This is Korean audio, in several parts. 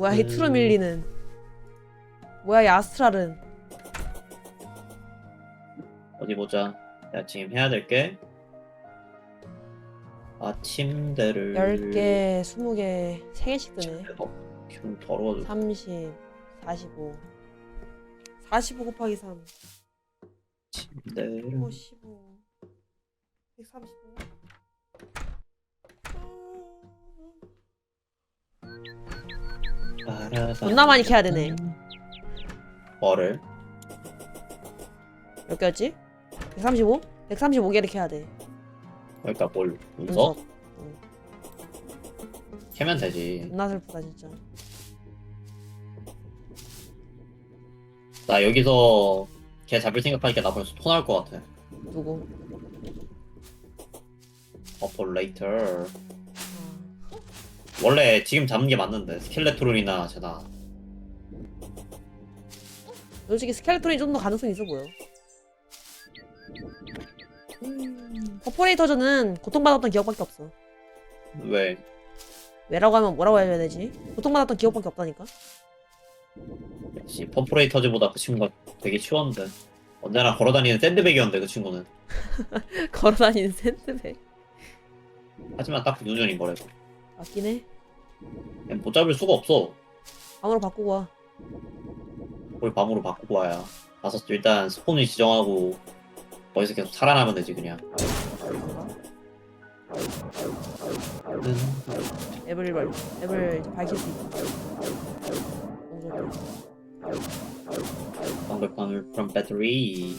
뭐야 이 음. 트루밀리는 뭐야 이 아스트랄은 어디 보자. 야 지금 해야 될 게. 아 침대를 10개 20개 3개씩 드네 침대가 좀 더러워져. 30 45 45 곱하기 3 침대를 15 15 135 존나 많이 캐야 되네. 뭐를? 몇 개였지? 135? 135개를 캐야 돼 그러니까 뭘? 분석 캐면 되지. 존나 슬프다 진짜 나 여기서 걔 잡을 생각하니까 나 벌써 토 나올 것 같아. 누구? 어폴레이터. 아, 원래 지금 잡는 게 맞는데 스켈레토론이나 제나 솔직히 스켈레톤이 좀 더 가능성이 있어 보여. 퍼포레이터즈는 고통받았던 기억밖에 없어. 왜? 왜라고 하면 뭐라고 해야 되지? 고통받았던 기억밖에 없다니까? 역시 퍼포레이터즈보다 그 친구가 되게 쉬웠는데. 언제나 걸어다니는 샌드백이었는데 그 친구는. 걸어다니는 샌드백. 하지만 딱 유전인 거래도 맞긴 해. 못 잡을 수가 없어. 방으로 바꾸고 와. 뭘 밤으로 바꾸고 와야. 가서 일단 스폰을 지정하고 거기서 계속 살아나면 되지 그냥. 음, 앱을 말- 앱을 이제 밝힐 수 있다 너무 좋다. 방글방글 from battery.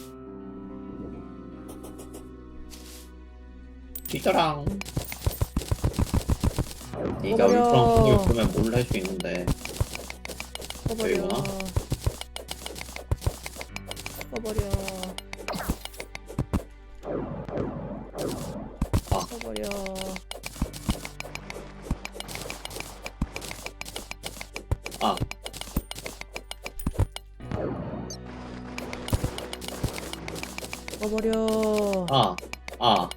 찌짜랑 네가 어머려. 울트랑 풍을 보면 뭘 할 수 있는데 꺼버려 여기구나. 꺼버려 아. 꺼버려 아 꺼버려 아, 아.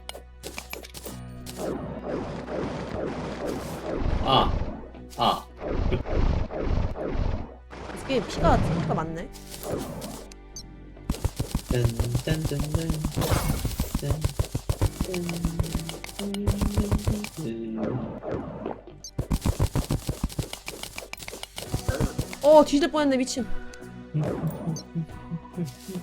아, 아. 이 게임 피가 생각보다 많네 뜬. 어 뒤질 뻔했네 미친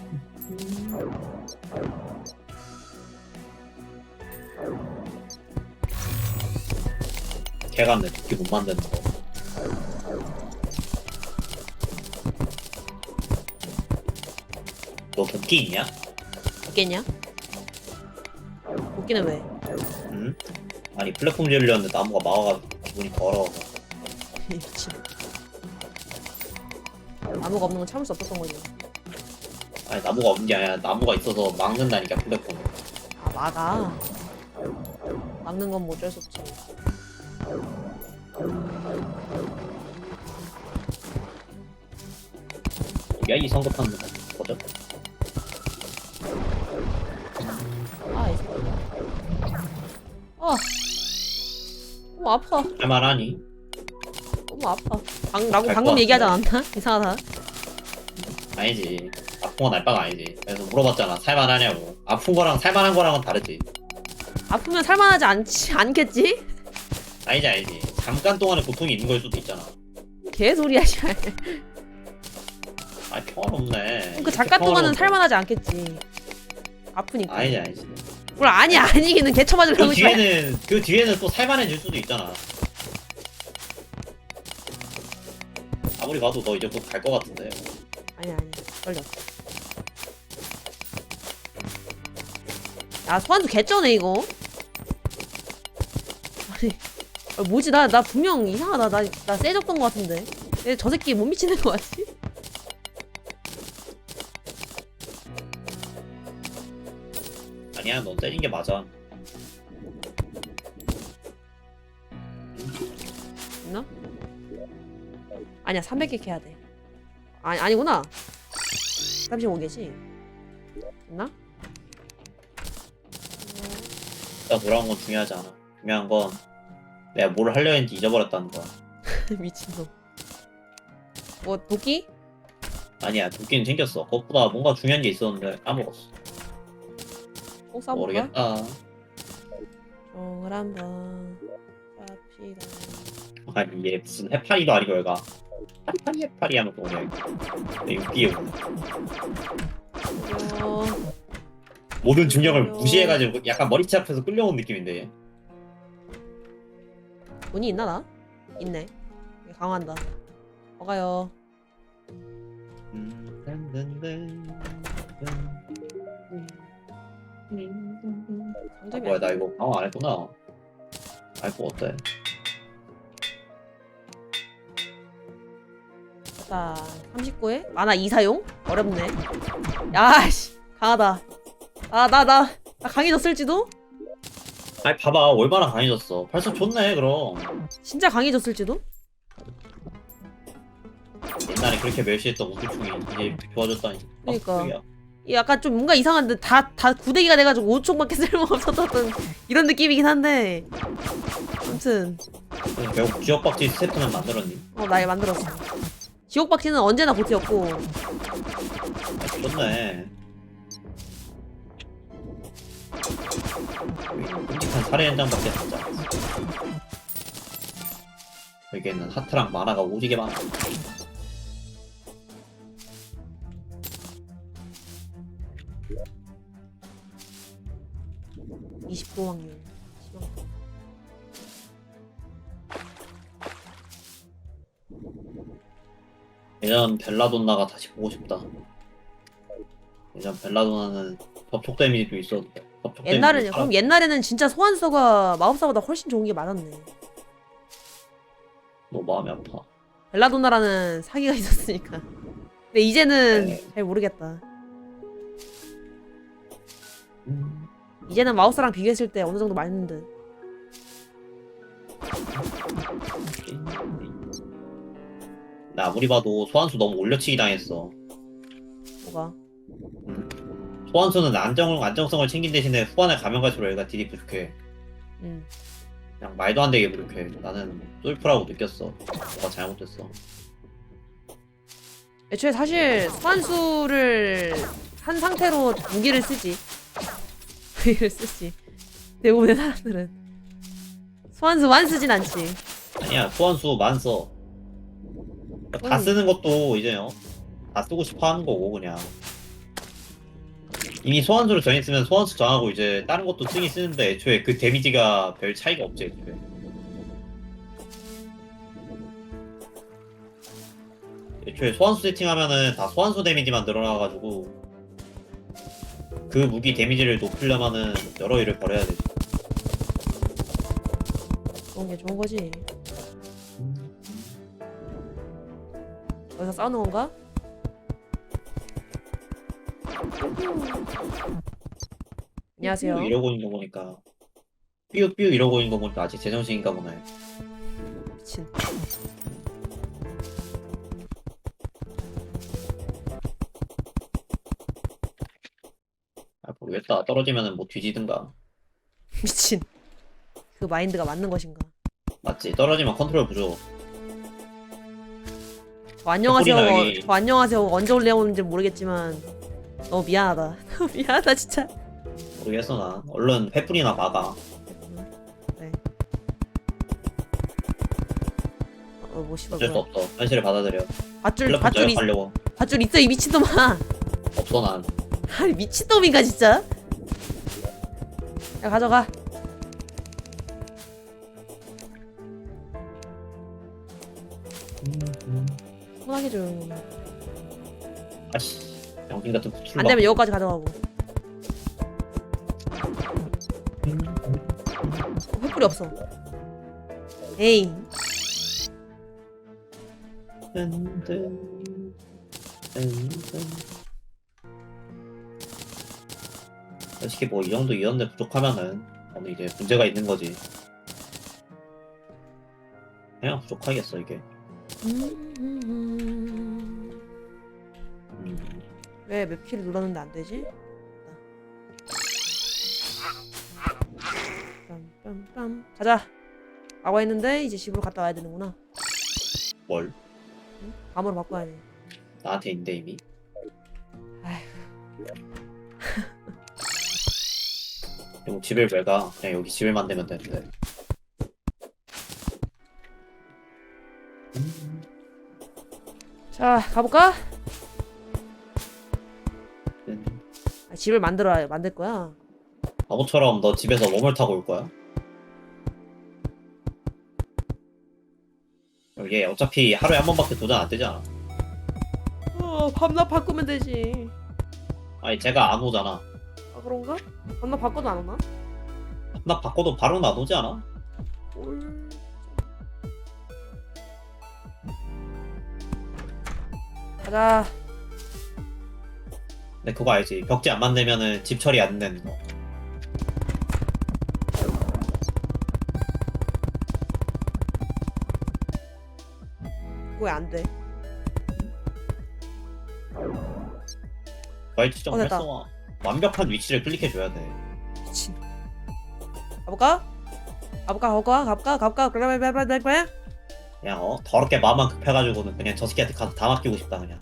개 같네, 도끼 못 만드는 거. 너 도끼 있냐? 웃겠냐? 웃기는 왜? 응? 아니, 플랫폼 지으려는데 나무가 막아가지고 기분이 더러워서. 미친 나무가 없는 건 참을 수 없었던 거지 아니, 나무가 없는 게 아니라 나무가 있어서 막는다니까, 플랫폼. 아 막아 막는 건 뭐 어쩔 수 없지 야, 이 성급한? 아이 새끼야 아 너무 아파 할만하니? 너무 아파 방, 라고 갈것 방금 얘기하지? 않았나? 이상하다 아니지. 아픈 건 알바가 아니지. 그래서 물어봤잖아. 살만하냐고. 아픈 거랑 살만한 거랑은 다르지. 아프면 살만하지 않지 않겠지? 아니지, 아니지. 잠깐 동안에 고통이 있는 걸 수도 있잖아. 개소리야 씨발 아, 평화롭네. 그 잠깐 동안은. 살만하지 않겠지 아프니까 아니지, 아니지. 뭘 아니 아니기는 개쳐 맞으려고 그 씨발. 뒤에는, 그 뒤에는 또 살만해질 수도 있잖아. 아무리 봐도 너 이제 곧 갈 것 같은데. 아니 아니 떨려 야 소환수 개쩌네 이거 아니 아, 뭐지 나 나 분명 이상하다 나나 세졌던 것 같은데 내저 새끼 못 미치는 거 같지? 아니야, 넌 때린 게 맞아. 있나? 아니야 300개 캐야 돼 아니 아니구나 35개지 있나? 나 돌아온 건 중요하지 않아. 중요한 건 내가 뭘 하려 했는지 잊어버렸다는 거야. 미친놈 뭐 도끼? 아니야 도끼는 챙겼어 그것보다 뭔가 중요한 게 있었는데 까먹었어 꼭 싸볼까? 모르겠다 종을 한번 쌉시다. 아니 얘 무슨 해파리도 아니고 얘가 해파리 해파리 하면 내 웃기게 어, 모든 중력을 어. 무시해가지고 약간 머리채 앞에서 끌려온 느낌인데 얘. 돈이 있나 나? 있네. 강한다. 어가요. 음, 든, 든, 든, 든. 아, 뭐야 나 이거 방어 안 했구나 아이고 어때 자, 39에 만화 2사용? 어렵네. 야씨, 강하다. 아, 나, 나, 나 강해졌을지도? 아니 봐봐 얼마나 강해졌어 벌써 좋네 그럼 진짜 강해졌을지도? 옛날에 그렇게 멸시했던 우주충이 이제 좋아졌다니 그러니까. 깜짝이야. 이 약간 좀 뭔가 이상한데 다, 다 구데기가 돼가지고 5총밖에 쓸모없었던 이런 느낌이긴 한데. 아무튼, 결국 지역박쥐 스태프는 만들었니? 어, 나 이거 만들었어. 지옥박쥐는 언제나 보트였고, 아, 좋네. 끔찍한 살해 현장밖에 진짜. 여기에는 하트랑 만화가 오지게 많아 29왕년. 예전 벨라돈나가 다시 보고 싶다. 예전 벨라돈나는 접촉 데미지도 있었는데. 접촉 옛날에는, 데미지 그럼 옛날에는 진짜 소환서가 마법사보다 훨씬 좋은 게 많았네. 너무 마음이 아파. 벨라도나라는 사기가 있었으니까. 근데 이제는 네. 잘 모르겠다. 음, 이제는 마우스랑 비교했을 때 어느 정도 맞는 듯. 나 아무리 봐도 소환수 너무 올려치기 당했어. 뭐가? 소환수는 안정 안정성을 챙긴 대신에 후반에 가면 갈수록 얘가 딜이 부족해. 음. 그냥 말도 안 되게 부족해. 나는 솔프라고 느꼈어. 뭐가 잘못됐어. 애초에 사실 소환수를 한 상태로 무기를 쓰지. 무기를 쓰지. 대부분의 사람들은 소환수만 쓰진 않지. 아니야 소환수 만 써. 다 음. 쓰는 것도 이제 어, 다 쓰고 싶어 하는 거고 그냥. 이미 소환수를 정했으면 소환수 정하고 이제 다른 것도 쓰긴 쓰는데 애초에 그 데미지가 별 차이가 없지 애초에. 애초에 소환수 세팅하면은 다 소환수 데미지만 늘어나가지고 그 무기 데미지를 높이려면은 여러 일을 벌여야 되지. 그런 게 좋은 거지. 여기서 싸우는 건가? 안녕하세요. 삐우 이러고 있는 거 보니까 삐우삐우 이러고 있는 거 보니까 아직 제정신인가 보네. 미친. 모르겠다. 떨어지면은 뭐 뒤지든가. 미친. 그 마인드가 맞는 것인가? 맞지? 떨어지면 컨트롤 부족. 저 안녕하세요. 여기. 저 안녕하세요. 언제 올려오는지 모르겠지만 너무 미안하다. 너무 미안하다 진짜. 모르겠어 나. 얼른 횃불이나 막아. 네. 어, 뭐 씨발 어쩔 수 뭐야. 없어. 현실을 받아들여. 밧줄 밧줄 있, 저격하려고. 밧줄 있어 이 미친놈아. 없어 난. 아니 미친놈인가 진짜. 야 가져가. 편하게 좀. 아씨. 영신 같은 구출 안 되면 여기까지 가져가고. 어, 횃불이 없어. 에이. 솔직히 뭐 이 정도 이런데 부족하면은 어느 이제 문제가 있는 거지. 그냥 부족하겠어 이게. 음, 음. 왜 맵키를 눌렀는데 안 되지? 빰빰빰 가자. 라고 했는데 이제 집으로 갔다 와야 되는구나. 뭘? 응? 감으로 바꿔야 돼. 나한테 있는데 이미. 아휴. 그리고 집을 왜 가? 그냥 여기 집을 만들면 되는데. 자 가볼까? 음, 아, 집을 만들어 만들 거야. 바보처럼 너 집에서 웜을 타고 올 거야? 이게 어차피 하루에 한 번밖에 도전 안 되지 않아? 어 밤낮 바꾸면 되지. 아니 제가 안 오잖아. 아 그런가? 밤낮 바꿔도 안 오나? 나 바꿔도 바로는 안 오지 않아? 올. 가자. 근데 그거 알지? 벽지 안 만들면은 집 처리 안 되는 거. 그거 왜안 돼? 과일 추정 어, 됐다. 활성화. 완벽한 위치를 클릭해줘야 돼. 미친. 가볼까? 가볼까? 가볼까? 가볼까? 가볼까? 그래 그래 그래 그래. 그냥 어 더럽게 마음만 급해가지고는 그냥 저 새끼한테 가서 다 맡기고 싶다 그냥.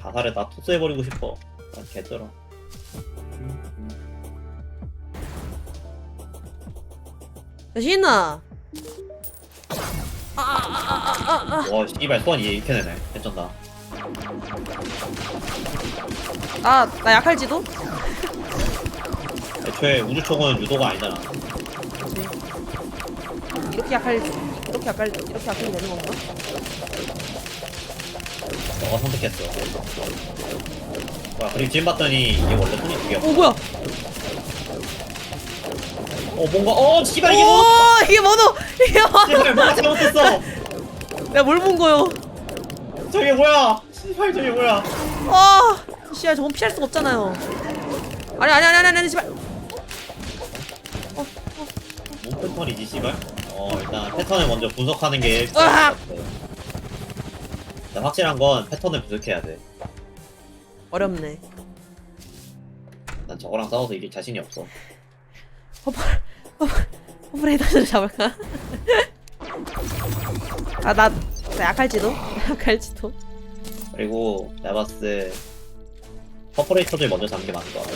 가사를 다 토스해버리고 싶어. 난 개쩔어. 신나. 아아아아아 와 씨발 얘 이렇게 내네. 괜찮다. 아, 나 약할지도? 애초에 우주총은 유도가 아니잖아. 이렇게 약할 이렇게 약할 이렇게 약하면 되는 건가? 너가 선택했어. 와 그리고 지금 봤더니 이게 원래 손이 두 개야. 오 뭐야? 어 뭔가 어 씨발 이게 뭐? 오 이게 뭐노? 이게 뭐? 씨발 뭐가 잘못했어. 내가 뭘 본 거요? 저게 뭐야? 씨발 저게 뭐야? 아, 씨야 저건 피할 수가 없잖아요. 아니 아니 아니 아니 아니 씨발. 뭔 패턴이지 씨발? 어 일단 패턴을 먼저 분석하는 게 으악! 일단 확실한 건 패턴을 분석해야 돼. 어렵네. 난 저거랑 싸워서 이길 자신이 없어. 오퍼레이터를 잡을까? 아, 나, 나 약할지도? 약할지도? 그리고 내가 봤을 때 퍼퍼레이터들 먼저 잡는 게 맞는 거 같아.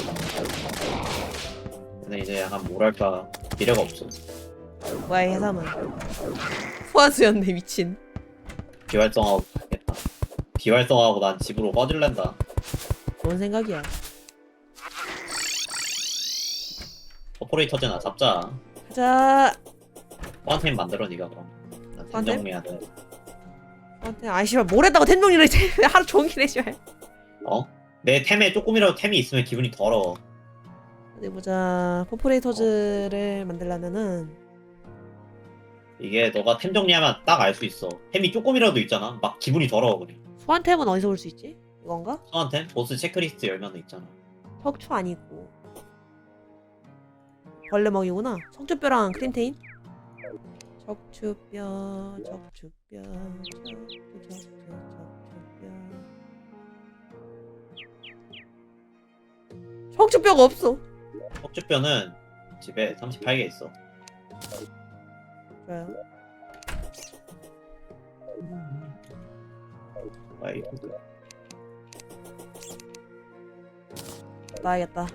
근데 이제 약간 뭐랄까 미래가 없어. 뭐야, 이 해삼은. 후아수였네, 미친. 비활성하고 가겠다. 비활성하고 난 집으로 꺼질랜다. 좋은 생각이야. 퍼퍼레이터즈나 잡자. 가자. 포한템 만들어 니가 그럼. 난 포한템? 정리해야 돼. 한테 아, 씨발, 뭘 했다고 이제 하루 종일 해, 씨발. 어? 내 템에 조금이라도 템이 있으면 기분이 더러워. 어디 보자. 포퍼레이터즈를 만들려면은, 이게 너가 템 정리하면 딱 알 수 있어. 템이 조금이라도 있잖아. 막 기분이 더러워 그래. 소환템은 어디서 올 수 있지? 이건가? 소한템 보스 체크리스트 열면 있잖아. 척추 아니고. 벌레 먹이구나. 성주뼈랑 크림테인? 척추뼈, 척추뼈, 척추, 척추, 척추뼈. 척추뼈가 없어. 척추뼈는 집에 38개 있어. 좋아요. 아이고. 나야겠다.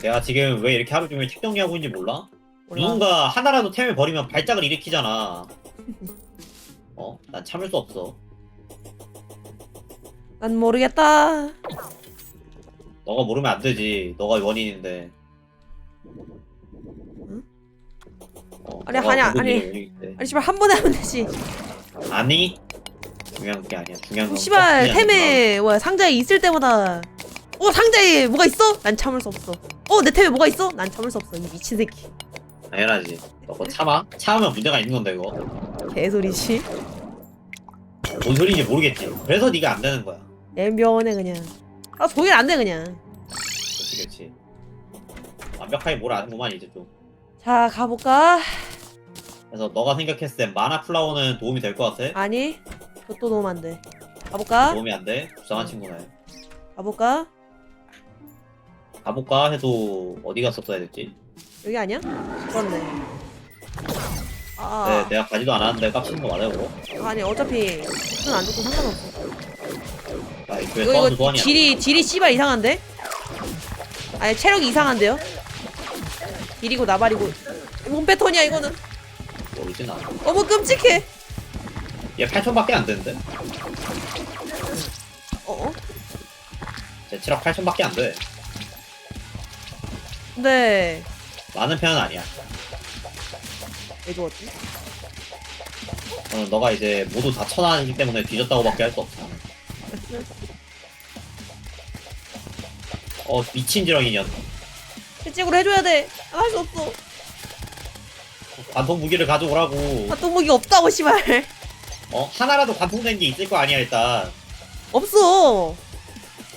내가 지금 왜 이렇게 하루 종일 책 정리하고 있는지 몰라? 누군가 하나라도 템을 버리면 발작을 일으키잖아. 어? 난 참을 수 없어. 난 모르겠다. 너가 모르면 안 되지. 너가 원인인데. 어, 아니, 너가 아니야, 모르는 아니. 게 원인인데. 아니 씨발 한 번에 하면 되지. 아니? 중요한 게 아니야. 중요한 건 씨발 템에 뭐야 상자에 있을 때마다 어 상자에 뭐가 있어? 난 참을 수 없어. 어내 템에 뭐가 있어? 난 참을 수 없어. 이 미친 새끼. 당연하지. 너 그거 참아? 참으면 문제가 있는 건데 이거. 개소리지. 뭔 소리인지 모르겠지. 그래서 네가 안 되는 거야. 엠병원에 그냥. 아 소개 안돼 그냥. 그렇지 그렇지. 완벽하게 뭘 아는구만 이제 좀. 자 가볼까? 그래서 너가 생각했을 때 마나 플라워는 도움이 될 것 같아? 아니 그것도 너무 안 돼. 가볼까? 도움이 안 돼? 불쌍한 친구네. 가볼까? 가볼까 해도 어디 갔었어야 됐지? 여기 아니야? 그렇네. 아 네, 내가 가지도 않았는데 깝치는 거 맞아요 그거? 아니 어차피 눈안 좋고 상관없어 아 애초에 이거 소환수 이거 소환이야 딜이 딜이 씨발 이상한데? 아니 체력이 이상한데요? 딜이고 나발이고 몸 패턴이야 이거는 모르진 않아 너무 끔찍해 얘 8천밖에 안 되는데? 어? 제 7억 8천밖에 안돼 근데 많은 편은 아니야. 왜 좋았지? 어, 너가 이제 모두 다 천하이기 때문에 뒤졌다고밖에 할 수 없어. 어 미친 지렁이년. 실직으로 해줘야 돼 할 수 없어. 관통 무기를 가져오라고. 한동목이 없다고 씨발. 어 하나라도 관통된 게 있을 거 아니야 일단. 없어.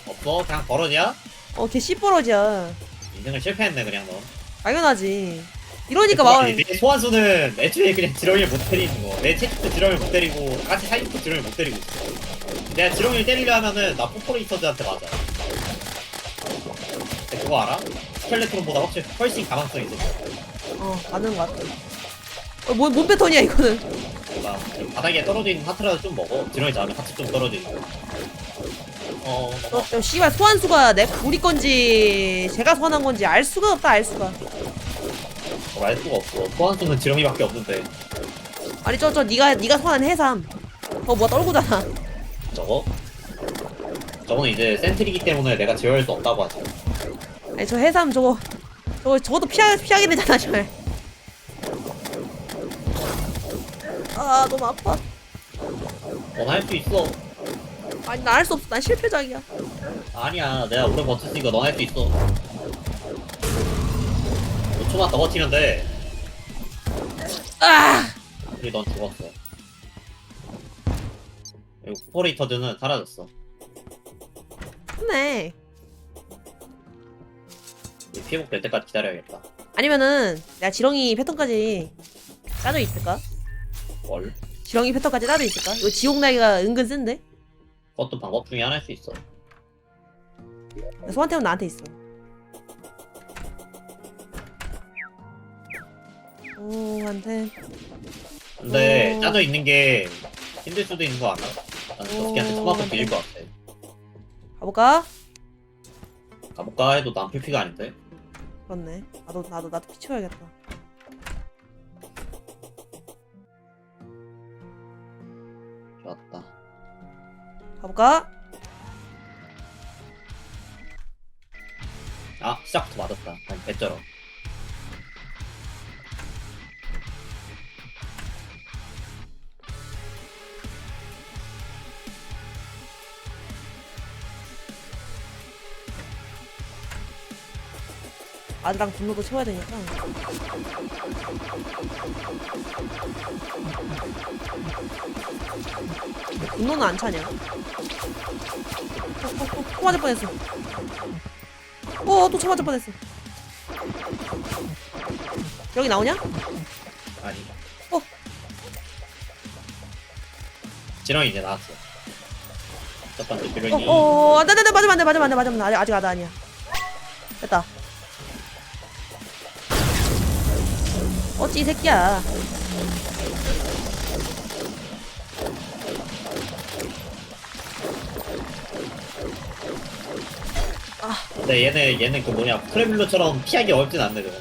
없어? 그냥 버러지야? 어걔 씨버러지야. 인생을 실패했네 그냥 너 당연하지. 이러니까 마을 내 소환수는 애초에 그냥 지렁이를 못 때리는 거내 채찍도 지렁이를 못 때리고 같이 사이도 지렁이를 못 때리고 있어. 내가 지렁이를 때리려 하면은 나 포포레이터즈한테 맞아. 근데 그거 알아? 스켈레톤보다 훨씬, 훨씬 가망성이 있어. 어 맞는 것 같아. 어, 뭐, 몸 패턴이야 이거는? 나 바닥에 떨어져 있는 하트라도 좀 먹어. 지렁이 잡으면 하트 좀 떨어져 있는 거 어, 어. 저 씨발 소환수가 내 우리 건지 제가 소환한 건지 알 수가 없다 알 수가. 뭐알 수가 없어. 소환수는 지렁이밖에 없는데. 아니 저 저 네가 네가 소환한 해삼. 어 뭐가 떨구잖아. 저거? 저거는 이제 센트리기 때문에 내가 제어할 수 없다고 하지. 아니 저 해삼 저거. 저거 저것도 피하 피하게 되잖아 정말 아 너무 아파. 넌 할 수 있어 아니 나 할 수 없어. 난 실패작이야. 아니야. 내가 오래 버텼으니까 넌할수 있어. 5초만 더 버티면 돼 아! 우리 넌 죽었어. 그리고 포레이터즈는 사라졌어. 좋네. 우리 피복 될 때까지 기다려야겠다. 아니면은 내가 지렁이 패턴까지 짜져 있을까? 뭘? 지렁이 패턴까지 짜져 있을까? 이거 지옥 날개가 은근 센데? 그것도 방법 중에 하나일 수 있어 소환템은 나한테 있어. 오한테 근데 어. 짜져 있는 게 힘들 수도 있는 거 알아? 나는 어. 저스키한테 처맞고 빌릴 것 같아 가볼까? 가볼까 해도 난 필피가 아닌데 그렇네. 나도 나도 나도 피쳐야겠다. 가볼까? 아 시작부터 맞았다 난 배쩔어 아들랑 분노도 채워야 되니까. 분노는 안 차냐? 어, 어, 어, 또 맞을 뻔했어. 어, 또 쳐맞을 뻔했어. 여기 나오냐? 아니 어. 지렁이 이제 나왔어 첫 번째 어, 지렁이 어, 어, 안 돼, 안 돼, 맞으면 안 돼, 맞으면 안 돼, 맞으면 안 돼. 아직, 아직 아니야. 됐다. 어찌 이 새끼야. 근데 얘네 얘는 그 뭐냐 크레빌로처럼 피하기 어렵진 않네 저거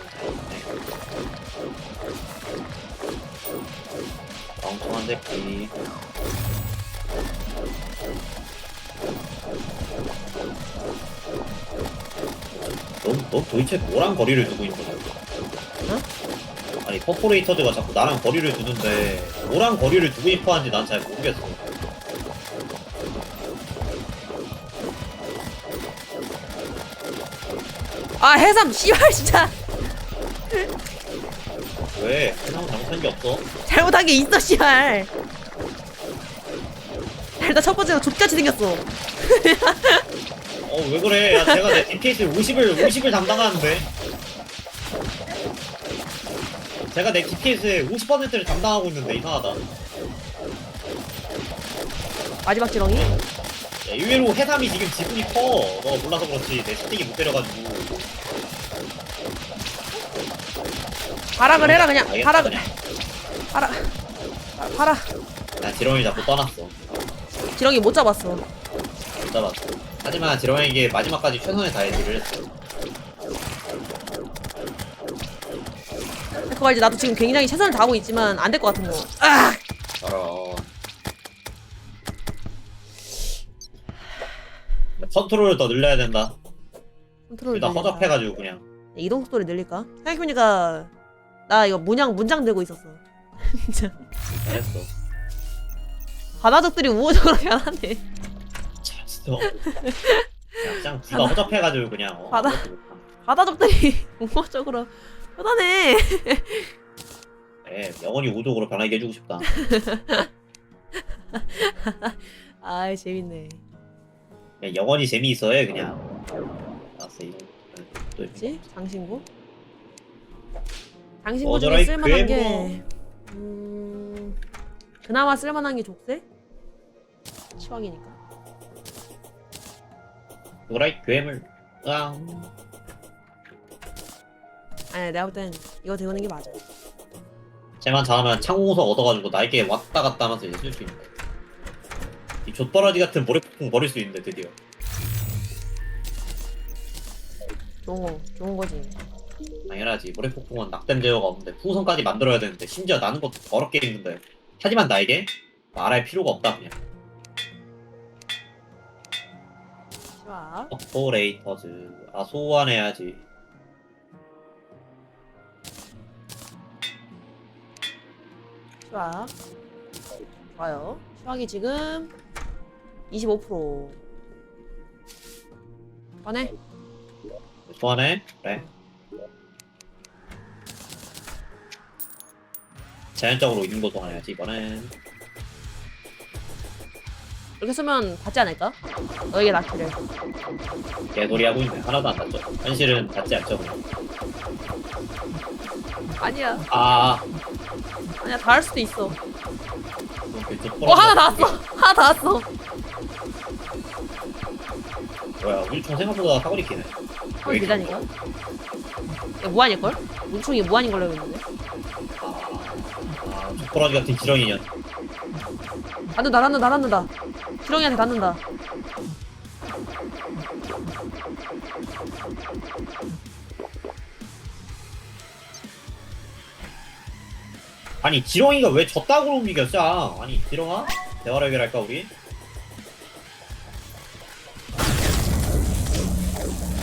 엉뚱한 새끼 넌, 넌 도대체 뭐랑 거리를 두고 있는 거야? 어? 아니 퍼포레이터즈가 자꾸 나랑 거리를 두는데 뭐랑 거리를 두고 싶어 하는지 난 잘 모르겠어 아, 해삼, 씨발, 진짜. 왜? 세상은 잘못한 게 없어 잘못한 게 있어, 씨발. 일단 첫 번째로 족같이 생겼어. 어 왜 그래 야 제가 내 DPS 50을 50을 담당하는데 제가 내 DPS의 50%를 담당하고 있는데 이상하다 마지막 지렁이. 야, 의외로 해삼이 지금 지분이 커 너가 몰라서 그렇지 내 스틱이 못 때려가지고 발악을 해라, 그냥. 알겠다, 발악을. 그냥. 난 지렁이 잡고 떠났어. 지렁이 못 잡았어. 못 잡았어. 하지만 지렁이에게 마지막까지 최선을 다해 딜을 했어. 그거 알지? 나도 지금 굉장히 최선을 다하고 있지만 안 될 것 같은 거. 아! 저런. 컨트롤을 더 늘려야 된다. 컨트롤 늘린다. 허접해가지고 그냥. 이동 속도를 늘릴까? 생각해보니까 나 이거 문양 문장 들고 있었어. 진짜 잘했어. 바다족들이 우호적으로 변하네. 잘했어. 그냥 둘다 허접해가지고 그냥. 어, 못함. 바다족들이 우호적으로 변하네. 네, 영원히 우족으로 변하게 해주고 싶다. 아 재밌네. 그냥 영원히 재미있어 해 그냥. 알았어 이거. 또 뭐지? 장신구? 장신구 어저라이 중에 쓸만한 게 괴물. 음... 그나마 쓸만한 게 족쇄? 치왕이니까. 노라이 괴물. 으앙. 아니 내가 볼 땐 이거 데우는 게 맞아. 쟤만 잘하면 창공석 얻어가지고 나에게 왔다 갔다 하면서 이제 쓸 수 있는 거야. 이 좆버라지 같은 모래폭풍 버릴 수 있는데 드디어. 좋은 거 좋은 거지. 당연하지. 모래폭풍은 낙댐 제어가 없는데 풍선까지 만들어야 되는데 심지어 나는 것도 더럽게 있는데. 하지만 나에게 말할 필요가 없다 그냥. 좋아. 오퍼레이터즈. 아 소환해야지. 좋아. 좋아요. 수학이 지금 25%. 꺼내. 소환해. 그래. 자연적으로 인도 소환해야지 이번엔. 이렇게 쓰면 받지 않을까? 너에게 낫기를. 개소리 하고 있네. 하나도 안 닿죠. 현실은 닿지 않죠. 그냥. 아니야. 아. 아니야. 다 할 수도 있어. 그 어, 하나 나왔어. 하나 나왔어. 뭐야 우리 총 생각보다 사거리 기네. 한 기다니까. 이거 무한일걸? 문총이 무한인 걸로 알고 있는데. 아, 족보라지 같은 지렁이년. 닿는다, 닿는다, 닿는다. 지렁이한테 닿는다. 아니 지렁이가 왜 저따구로 움직였어? 아니 지렁아? 대화를 해결할까 우리?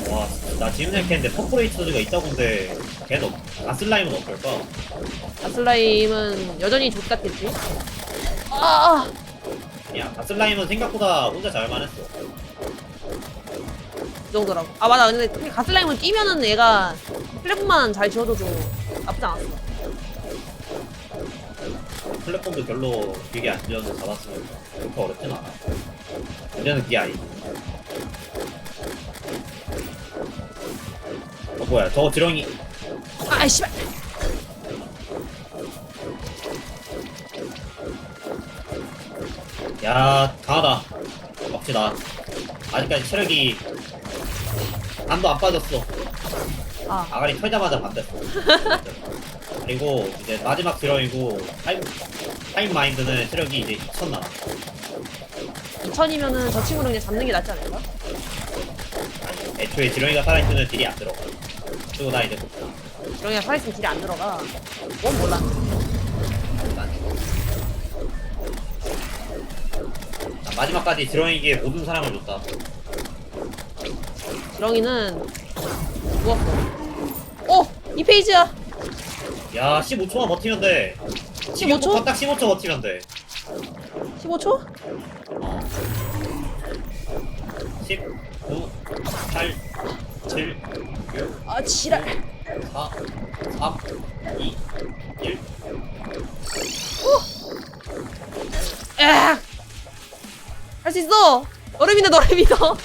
와, 나 지금 생각했는데 퍼포레이터즈가 있다고인데 걔는 아슬라임은 어떨까? 아슬라임은 여전히 족같겠지? 아, 아! 아니야, 아슬라임은 생각보다 혼자 잘만 했어. 그 정도라고. 아, 맞아. 근데 가슬라임은 뛰면은 얘가 플랫폼만 잘 지워줘도 나쁘지 않았어. 플랫폼도 별로 길게 안 지어서 잡았으니까 그렇게 어렵진 않아. 문제는 아니지. 어 뭐야 저거 지렁이 아, 씨발! 야 강하다 막지다 아직까지 체력이 안도 안 빠졌어 아, 아가리 털자마자 반됐어 그리고 이제 마지막 지렁이고 타임, 타임 마인드는 체력이 이제 2000 남아 2000이면은 저 친구를 그냥 잡는 게 낫지 않을까? 애초에 지렁이가 살아있으면 딜이 안 들어가 그리고 나 이제 꼭 지렁이가 살아있으면 딜이 안 들어가. 뭔 몰라. 마지막까지 지렁이에게 모든 사랑을 줬다 지렁이는 누웠어. 어! 이 페이지야! 야 15초만 버티면 돼 15초? 딱 15초 버티면 돼 15초? 어. 10, 9, 8, 7, 6, 아, 지랄. 4, 3, 2, 1. 야! 할수 있어! 너를 믿어, 너를 믿어!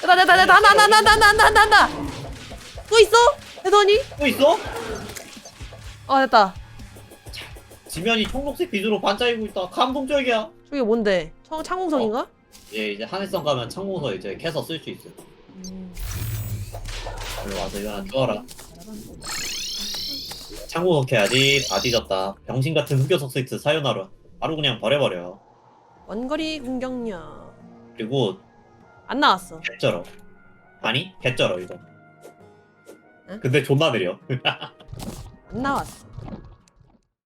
됐다, 됐다, 됐다. 한다, 한다, 한다, 한다, 한다, 한다, 한다! 또 있어? 해더니? 또 있어? 아 됐다 지면이 청록색 빛으로 반짝이고 있다. 감동적이야. 저게 뭔데? 창, 창공성인가? 어. 예, 이제 하늘성 가면 창공서 이제 캐서 쓸 수 있어. 음. 일로 와서 이거 하나 주워라. 창공서 캐야지. 다 뒤졌다. 병신 같은 흑요석 스위트 사유나루. 바로 그냥 버려버려. 원거리 공격력 그리고 안 나왔어 개쩔어. 아니, 개쩔어 이거. 근데 존나 느려. 안 나왔어.